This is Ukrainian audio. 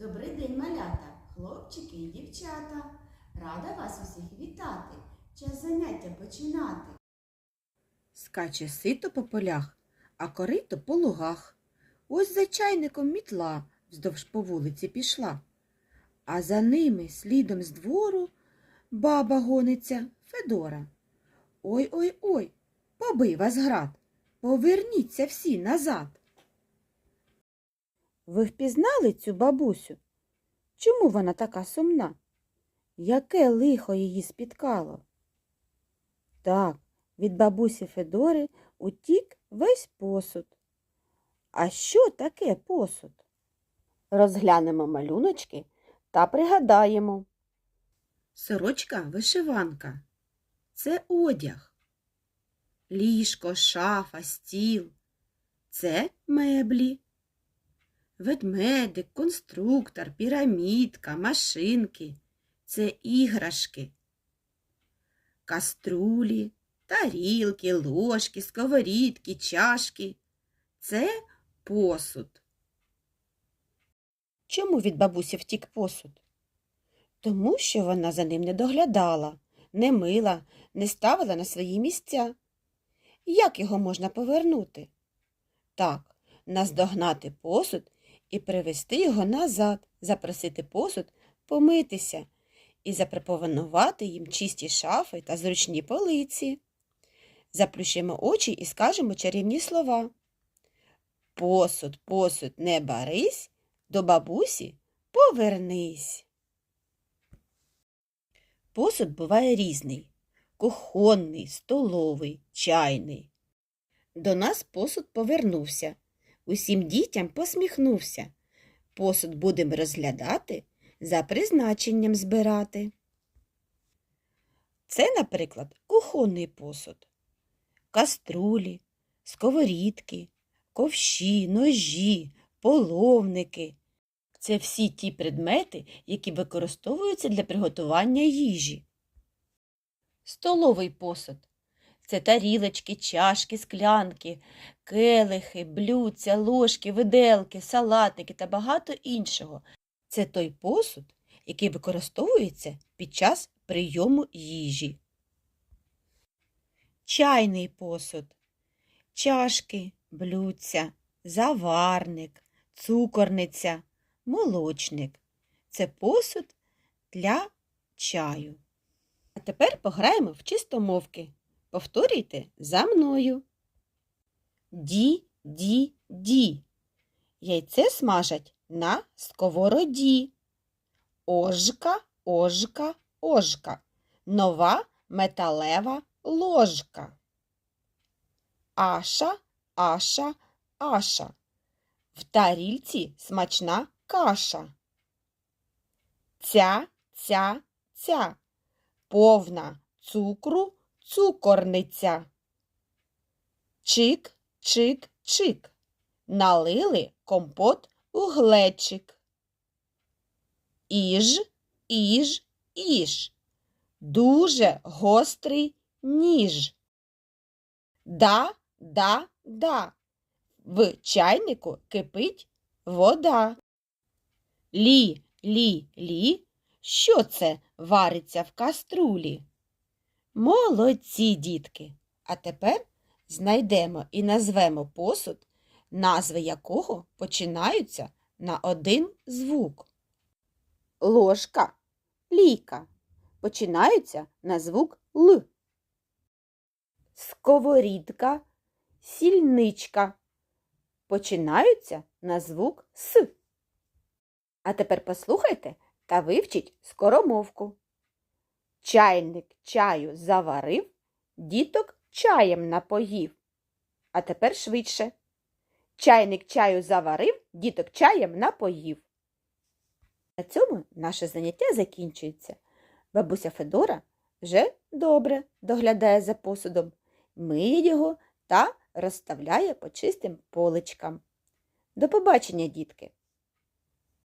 Добрий день, малята, хлопчики і дівчата. Рада вас усіх вітати. Час заняття починати. Скаче сито по полях, а корито по лугах. Ось за чайником мітла вздовж по вулиці пішла. А за ними слідом з двору баба гониться Федора. Ой ой ой, побий вас град, поверніться всі назад. Ви впізнали цю бабусю? Чому вона така сумна? Яке лихо її спіткало? Так, від бабусі Федори утік весь посуд. А що таке посуд? Розглянемо малюночки та пригадаємо. Сорочка вишиванка. Це одяг. Ліжко, шафа, стіл. Це меблі. Ведмедик, конструктор, пірамідка, машинки. Це іграшки. Каструлі, тарілки, ложки, сковорідки, чашки. Це посуд. Чому від бабусі втік посуд? Тому що вона за ним не доглядала, не мила, не ставила на свої місця. Як його можна повернути? Так, наздогнати посуд і привести його назад, запросити посуд помитися і запропонувати їм чисті шафи та зручні полиці. Заплющимо очі і скажемо чарівні слова. Посуд, посуд, не барись, до бабусі повернись. Посуд буває різний кухонний, столовий, чайний. До нас посуд повернувся. Усім дітям посміхнувся. Посуд будемо розглядати, за призначенням збирати. Це, наприклад, кухонний посуд, каструлі, сковорідки, ковші, ножі, половники. Це всі ті предмети, які використовуються для приготування їжі. Столовий посуд це тарілочки, чашки, склянки, келихи, блюдця, ложки, виделки, салатники та багато іншого. Це той посуд, який використовується під час прийому їжі. Чайний посуд, чашки, блюдця, заварник, цукорниця, молочник. Це посуд для чаю. А тепер пограємо в чистомовки. Повторюйте за мною. Ді, ді, ді. Яйце смажать на сковороді. Ожка, ожка, ожка. Нова металева ложка. Аша, аша, аша. В тарільці смачна каша. Ця, ця, ця. Повна цукру цукорниця. Чик, чик, чик. Налили компот у глечик. Іж, іж, іж. Дуже гострий ніж. Да, да, да. В чайнику кипить вода. Лі, лі, лі. Що це вариться в каструлі? Молодці, дітки! А тепер знайдемо і назвемо посуд, назви якого починаються на один звук. Ложка, лійка починаються на звук Л. Сковорідка, сільничка починаються на звук С. А тепер послухайте та вивчіть скоромовку. Чайник чаю заварив, діток чаєм напоїв. А тепер швидше. Чайник чаю заварив, діток чаєм напоїв. На цьому наше заняття закінчується. Бабуся Федора вже добре доглядає за посудом, миє його та розставляє по чистим поличкам. До побачення, дітки!